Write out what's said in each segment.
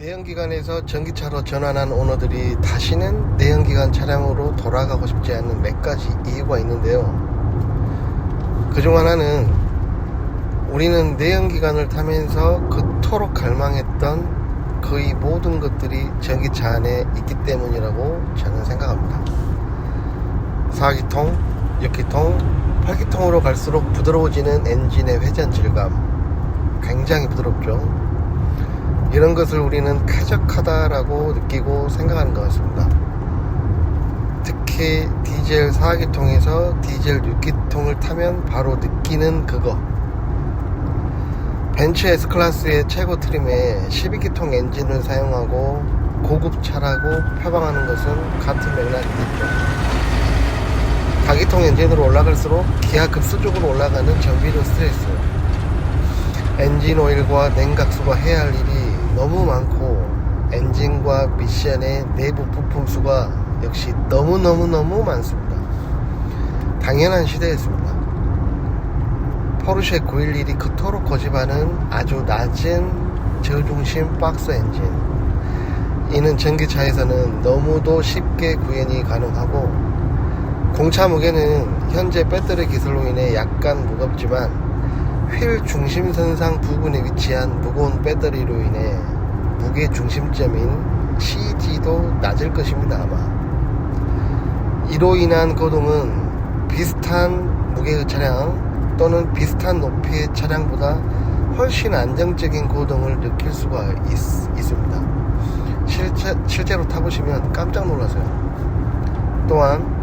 내연기관에서 전기차로 전환한 오너들이 다시는 내연기관 차량으로 돌아가고 싶지 않는 몇 가지 이유가 있는데요. 그중 하나는 우리는 내연기관을 타면서 그토록 갈망했던 거의 모든 것들이 전기차 안에 있기 때문이라고 저는 생각합니다. 4기통, 6기통, 8기통으로 갈수록 부드러워지는 엔진의 회전 질감. 굉장히 부드럽죠. 이런 것을 우리는 쾌적하다라고 느끼고 생각하는 것 같습니다. 특히 디젤 4기통에서 디젤 6기통을 타면 바로 느끼는 그거. 벤츠 S클래스의 최고 트림에 12기통 엔진을 사용하고 고급차라고 표방하는 것은 같은 맥락이겠죠. 다기통 엔진으로 올라갈수록 기하 급수적으로 올라가는 전비료 스트레스. 엔진 오일과 냉각수가 해야 할 일이 미션의 내부 부품 수가 역시 너무너무너무 많습니다. 당연한 시대였습니다. 포르쉐 911이 그토록 고집하는 아주 낮은 저중심 박스 엔진. 이는 전기차에서는 너무도 쉽게 구현이 가능하고 공차 무게는 현재 배터리 기술로 인해 약간 무겁지만 휠 중심선상 부분에 위치한 무거운 배터리로 인해 무게 중심점인 CG도 낮을 것입니다 아마. 이로 인한 거동은 비슷한 무게의 차량 또는 비슷한 높이의 차량보다 훨씬 안정적인 고동을 느낄 수가 있, 있습니다. 실제, 실제로 타보시면 깜짝 놀라세요. 또한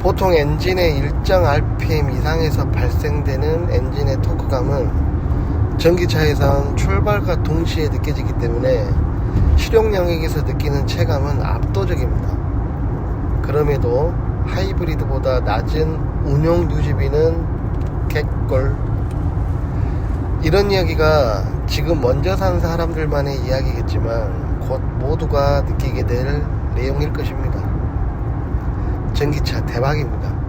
보통 엔진의 일정 RPM 이상에서 발생되는 엔진의 토크감은 전기차에선 출발과 동시에 느껴지기 때문에 실용 영역에서 느끼는 체감은 압도적입니다. 그럼에도 하이브리드보다 낮은 운용 유지비는 개꿀. 이런 이야기가 지금 먼저 산 사람들만의 이야기겠지만 곧 모두가 느끼게 될 내용일 것입니다. 전기차 대박입니다.